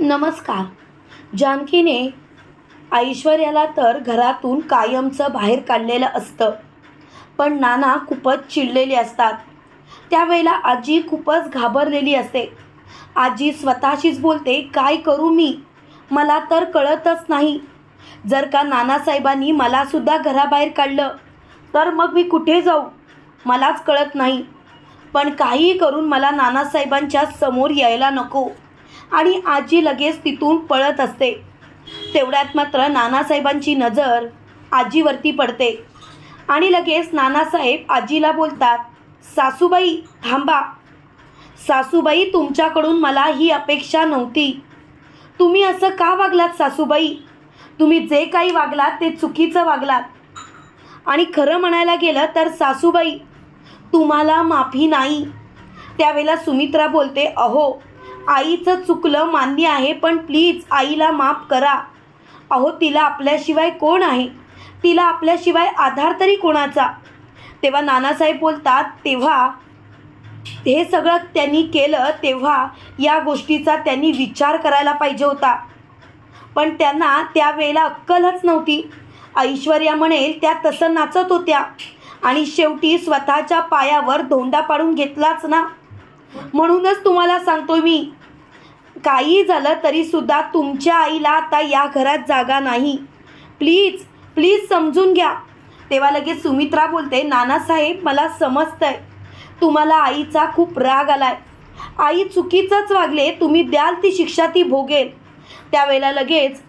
नमस्कार. जानकीने ऐश्वर्याला तर घरातून कायमचं बाहेर काढलेलं असतं. पण नाना खूपच चिडलेली असतात. त्यावेळेला आजी खूपच घाबरलेली असते. आजी स्वतःशीच बोलते काय करू मी? मला तर कळतच नाही. जर का नानासाहेबांनी मलासुद्धा घराबाहेर काढलं तर मग मी कुठे जाऊ? मलाच कळत नाही. पण काहीही करून मला नानासाहेबांच्या समोर यायला नको. आणि आजी लगेच तिथून पळत असते. तेवढ्यात मात्र नानासाहेबांची नजर आजीवरती पडते. आणि लगेच नानासाहेब आजीला बोलतात सासूबाई थांबा. सासूबाई तुमच्याकडून मला ही अपेक्षा नव्हती. तुम्ही असं का वागलात सासूबाई? तुम्ही जे काही वागलात ते चुकीचं वागलात. आणि खरं म्हणायला गेलं तर सासूबाई तुम्हाला माफी नाही. त्यावेळेला सुमित्रा बोलते अहो आईचं चुकलं मान्य आहे पण प्लीज आईला माफ करा. अहो तिला आपल्याशिवाय कोण आहे? तिला आपल्याशिवाय आधार तरी कोणाचा? तेव्हा नानासाहेब बोलतात तेव्हा हे सगळं त्यांनी केलं तेव्हा या गोष्टीचा त्यांनी विचार करायला पाहिजे होता. पण त्यांना त्यावेळेला अक्कलच नव्हती. ऐश्वर्या म्हणेल त्या तसं नाचत होत्या. आणि शेवटी स्वतःच्या पायावर धोंडा पाडून घेतलाच ना. म्हणूनच तुम्हाला सांगतोय मी. काही झालं तरीसुद्धा तुमच्या आईला आता या घरात जागा नाही. प्लीज प्लीज समजून घ्या. तेव्हा लगेच सुमित्रा बोलते नानासाहेब मला समजतंय. तुम्हाला आईचा खूप राग आलाय. आई चुकीचंच वागले तुम्ही द्याल ती शिक्षा ती भोगेल. त्यावेळेला लगेच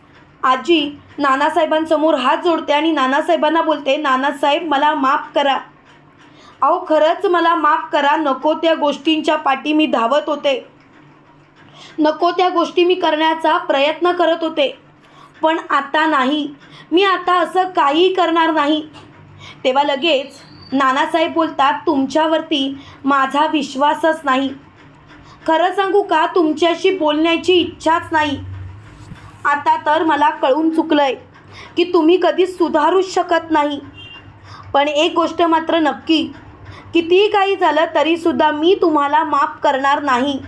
आजी नानासाहेबांसमोर हात जोडते आणि नानासाहेबांना बोलते नानासाहेब मला माफ करा. अहो खरंच मला माफ करा. नको त्या गोष्टींच्या पाठी मी धावत होते. नको त्या गोष्टी मी करण्याचा प्रयत्न करत होते. पण आता नाही. मी आता असं काही करणार नाही. तेव्हा लगेच नानासाहेब बोलतात तुमच्यावरती माझा विश्वासच नाही. खरं सांगू का? तुमच्याशी बोलण्याची इच्छाच नाही. आता तर मला कळून चुकलंय की तुम्ही कधीच सुधारूच शकत नाही. पण एक गोष्ट मात्र नक्की कितीही काही झालं तरीसुद्धा मी तुम्हाला माफ करणार नाही.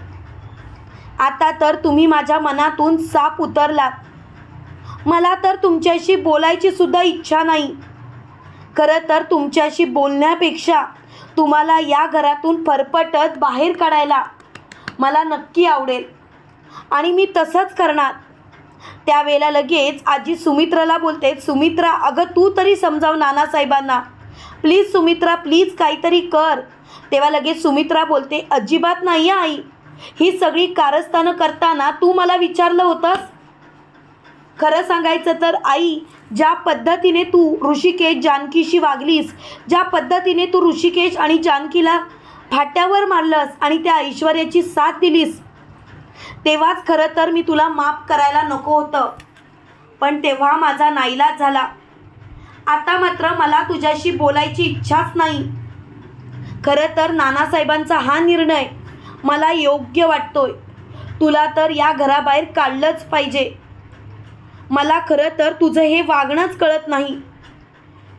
आता तर तुम्ही माझ्या मनातून साप उतरलात. मला तर तुमच्याशी बोलायची सुद्धा इच्छा नाही. खरं तर तुमच्याशी बोलण्यापेक्षा तुम्हाला या घरातून फरफटत बाहेर काढायला मला नक्की आवडेल. आणि मी तसंच करणार. त्यावेळेला लगेच आजी सुमित्राला बोलते सुमित्रा अगं तू तरी समजाव नानासाहेबांना. प्लीज सुमित्रा प्लीज काहीतरी कर. तेव्हा लगेच सुमित्रा बोलते अजिबात नाही आई. ही सगळी कारस्थानं करताना तू मला विचारलं होतंस? खरं सांगायचं तर आई ज्या पद्धतीने तू ऋषिकेश जानकीशी वागलीस ज्या पद्धतीने तू ऋषिकेश आणि जानकीला फाट्यावर मारलंस आणि त्या ऐश्वर्याची साथ दिलीस तेव्हाच खरं तर मी तुला माफ करायला नको होतं. पण तेव्हा माझा नाईलाज झाला. आता मात्र मला तुझ्याशी बोलायची इच्छाच नाही. खरं तर नानासाहेबांचा हा निर्णय मला योग्य वाटतोय. तुला तर या घराबाहेर काढलंच पाहिजे. मला खरं तर तुझं हे वागणंच कळत नाही.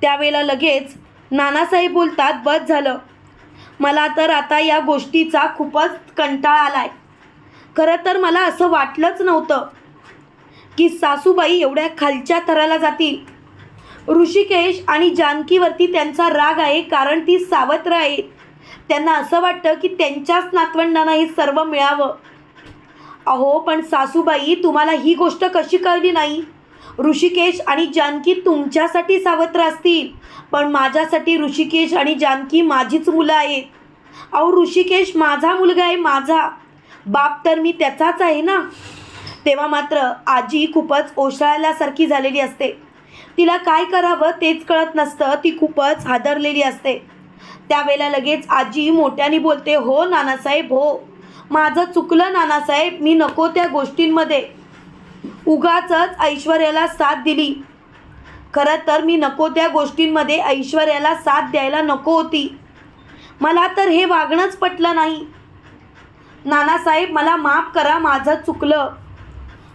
त्यावेळेला लगेच नानासाहेब बोलतात बस झालं. मला तर आता या गोष्टीचा खूपच कंटाळा आलाय. खरं तर मला असं वाटलंच नव्हतं की सासूबाई एवढ्या खालच्या थराला जातील. ऋषिकेश आणि जानकीवरती त्यांचा राग आहे कारण ती सावत्र आहेत त्यांना असं वाटतं की त्यांच्याच नातवंडांना हे सर्व मिळावं. अहो पण सासूबाई तुम्हाला ही गोष्ट कशी कळली नाही? ऋषिकेश आणि जानकी तुमच्यासाठी सावत्र असतील पण माझ्यासाठी ऋषिकेश आणि जानकी माझीच मुलं आहेत. अहो ऋषिकेश माझा मुलगा आहे माझा. बाप तर मी त्याचाच आहे ना? तेव्हा मात्र आजी खूपच ओशाळल्यासारखी झालेली असते. तिला काय करावं तेच कळत नसतं. ती खूपच हादरलेली असते. त्यावेळेला लगेच आजी मोठ्याने बोलते हो नानासाहेब हो. माझं चुकलं नानासाहेब. मी नको त्या गोष्टींमध्ये. उगाच ऐश्वर्याला साथ दिली. खरं तर मी नको त्या गोष्टींमध्ये ऐश्वर्याला साथ द्यायला नको होती. मला तर हे वागणंच पटलं नाही. नानासाहेब मला माफ करा. माझं चुकलं.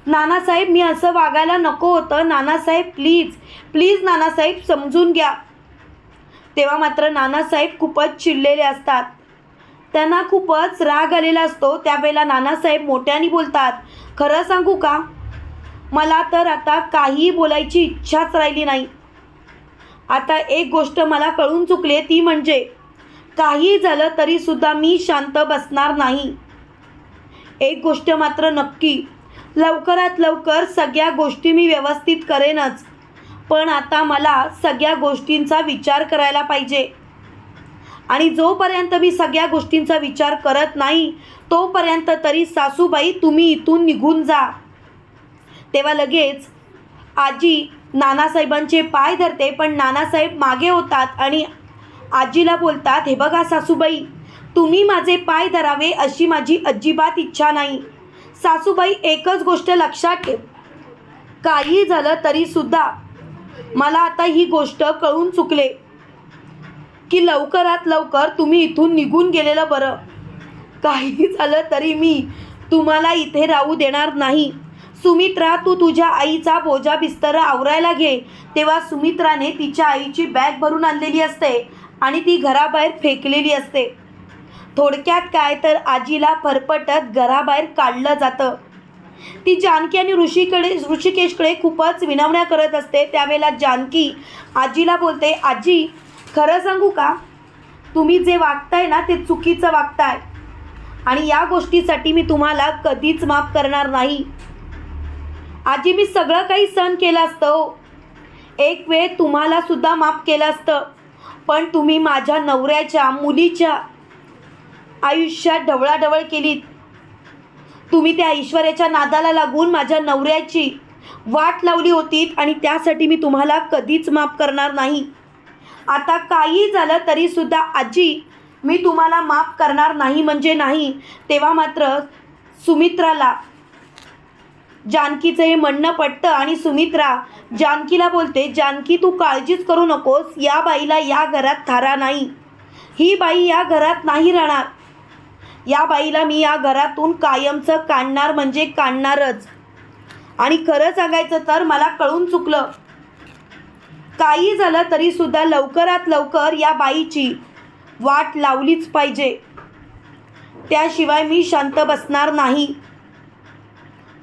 नानासाहेब मी असं वागायला नको होतं. नानासाहेब प्लीज प्लीज नानासाहेब समजून घ्या. तेव्हा मात्र नानासाहेब खूपच चिडलेले असतात. त्यांना खूपच राग आलेला असतो. त्यावेळेला नानासाहेब मोठ्याने बोलतात खरं सांगू का? मला तर आता काही बोलायची इच्छाच राहिली नाही. आता एक गोष्ट मला कळून चुकली ती म्हणजे काही झालं तरीसुद्धा मी शांत बसणार नाही. एक गोष्ट मात्र नक्की लवकरात लवकर सगळ्या गोष्टी मी व्यवस्थित करेनच. पण आता मला सगळ्या गोष्टींचा विचार करायला पाहिजे. आणि जोपर्यंत मी सगळ्या गोष्टींचा विचार करत नाही तोपर्यंत तरी सासूबाई तुम्ही इथून निघून जा. तेव्हा लगेच आजी नानासाहेबांचे पाय धरते पण नानासाहेब मागे होतात आणि आजीला बोलतात हे बघा सासूबाई तुम्ही माझे पाय धरावे अशी माझी अजिबात इच्छा नाही. सासूबाई एकच गोष्ट लक्षात ठेव. काही झालं तरीसुद्धा मला आता ही गोष्ट कळून चुकले. की लवकरात लवकर तुम्ही इथून निघून गेलेलं बरं. काही झालं तरी मी तुम्हाला इथे राहू देणार नाही. सुमित्रा तू तुझ्या आईचा बोजा बिस्तर आवरायला घे. तेव्हा सुमित्राने तिच्या आईची बॅग भरून आणलेली असते आणि ती घराबाहेर फेकलेली असते. थोडक्यात काय तर आजीला फरफटत घराबाहेर काढलं जातं. ती जानकी आणि ऋषीकडे ऋषिकेशकडे खूपच विनवण्या करत असते. त्यावेळेला जानकी आजीला बोलते आजी खरं सांगू का? तुम्ही जे वागताय ना ते चुकीचं वागताय. आणि या गोष्टीसाठी मी तुम्हाला कधीच माफ करणार नाही. आजी मी सगळं काही सहन केलं असतं हो. एक वेळ तुम्हाला सुद्धा माफ केलं असतं. पण तुम्ही माझ्या नवऱ्याच्या मुलीच्या आयुष्यात ढवळाढवळ केलीत. तुम्ही त्या ऐश्वर्याच्या नादाला लागून माझ्या नवऱ्याची वाट लावली होती आणि त्यासाठी मी तुम्हाला कधीच माफ करणार नाही. आता काही झालं तरीसुद्धा आजी मी तुम्हाला माफ करणार नाही म्हणजे नाही. तेव्हा मात्र सुमित्राला जानकीचं हे म्हणणं पटतं आणि सुमित्रा जानकीला बोलते जानकी तू काळजीच करू नकोस. या बाईला या घरात थारा नाही. ही बाई या घरात नाही राहणार. या बाईला मी या घरातून कायमचं काढणार म्हणजे काढणारच. आणि खरं सांगायचं तर मला कळून चुकलं. काही झालं तरीसुद्धा लवकरात लवकर या बाईची वाट लावलीच पाहिजे. त्याशिवाय मी शांत बसणार नाही.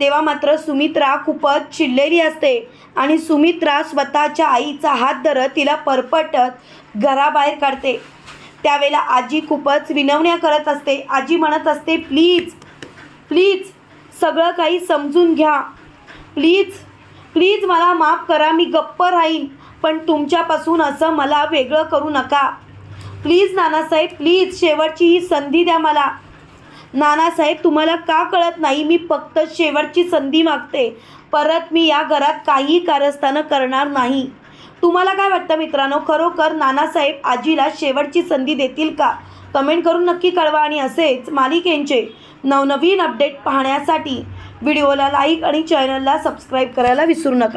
तेव्हा मात्र सुमित्रा खूपच चिडलेली असते आणि सुमित्रा स्वतःच्या आईचा हात धरत तिला परपटत घराबाहेर काढते. त्यावेळेला आजी खूपच विनवण्या करत असते. आजी म्हणत असते प्लीज प्लीज सगळं काही समजून घ्या. प्लीज प्लीज मला माफ करा मी गप्प राहीन पण तुमच्यापासून असं मला वेगळं करू नका. प्लीज नानासाहेब प्लीज शेवटची ही संधी द्या मला. नानासाहेब तुम्हाला का कळत नाही मी फक्त शेवटची संधी मागते. परत मी या घरात काही कारस्थानं करणार नाही. तुम्हाला काय वाटतं मित्रांनो? खरोखर नानासाहेब आजीला शेवटची संधी देतील का? कमेंट करून नक्की कळवा आणि असेच मालिकेंचे नवनवीन अपडेट पाहण्यासाठी व्हिडिओला लाईक आणि चॅनलला सबस्क्राईब करायला विसरू नका.